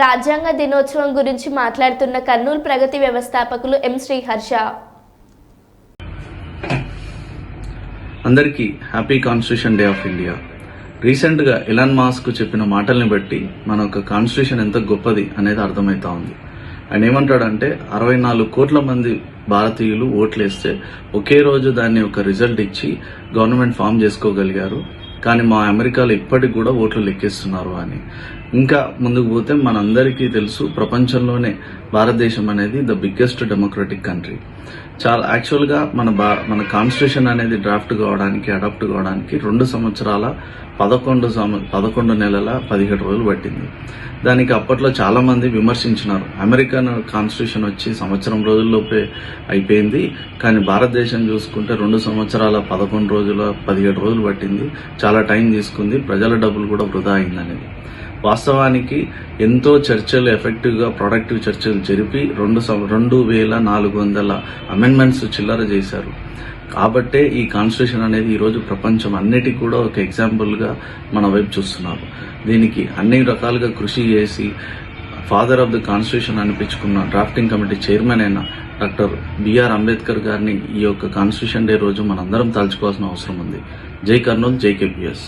రాజ్యాంగ దినోత్సవం గురించి మాట్లాడుతున్న కర్నూలు ప్రగతి వ్యవస్థాపకులు ఎం శ్రీహర్ష. అందరికీ happy constitution day of India. రీసెంట్గా ఇలాన్ మాస్క్ చెప్పిన మాటల్ని బట్టి మన యొక్క కాన్స్టిట్యూషన్ ఎంత గొప్పది అనేది అర్థమవుతా ఉంది. ఆయన ఏమంటాడంటే అరవై నాలుగు కోట్ల మంది భారతీయులు ఓట్లేస్తే ఒకే రోజు దాన్ని ఒక రిజల్ట్ ఇచ్చి గవర్నమెంట్ ఫామ్ చేసుకోగలిగారు. కానీ మా అమెరికాలో ఇప్పటికి కూడా ఓట్లు లెక్కిస్తున్నారు అని. ఇంకా ముందుకు పోతే మనందరికీ తెలుసు ప్రపంచంలోనే భారతదేశం అనేది ద బిగ్గెస్ట్ డెమోక్రటిక్ కంట్రీ. చాలా యాక్చువల్గా మన బా మన కాన్స్టిట్యూషన్ అనేది డ్రాఫ్ట్ కావడానికి అడాప్ట్ కావడానికి రెండు సంవత్సరాల పదకొండు సంవ పదకొండు నెలల పదిహేడు రోజులు పట్టింది. దానికి అప్పట్లో చాలామంది విమర్శించినారు. అమెరికన్ కాన్స్టిట్యూషన్ వచ్చి సంవత్సరం రోజుల్లోపే అయిపోయింది. కానీ భారతదేశం చూసుకుంటే రెండు సంవత్సరాల పదకొండు రోజుల పదిహేడు రోజులు పట్టింది. చాలా టైం తీసుకుంది. ప్రజల డబ్బులు కూడా వృధా అయిందనేది. వాస్తవానికి ఎంతో చర్చలు ఎఫెక్టివ్గా ప్రొడక్టివ్ చర్చలు జరిపి రెండు సం- రెండు వేల నాలుగు వందల అమెండ్మెంట్స్ చిల్లర చేశారు. కాబట్టే ఈ కాన్స్టిట్యూషన్ అనేది ఈరోజు ప్రపంచం అన్నిటికీ కూడా ఒక ఎగ్జాంపుల్గా మన వైపు చూస్తున్నారు. దీనికి అన్ని రకాలుగా కృషి చేసి ఫాదర్ ఆఫ్ ది కాన్స్టిట్యూషన్ అనిపించుకున్న డ్రాఫ్టింగ్ కమిటీ చైర్మన్ అయిన డాక్టర్ బిఆర్ అంబేద్కర్ గారిని ఈ యొక్క కాన్స్టిట్యూషన్ డే రోజు మనందరం తలుచుకోవాల్సిన అవసరం ఉంది. జై కర్నూలు జై కేపీఎస్.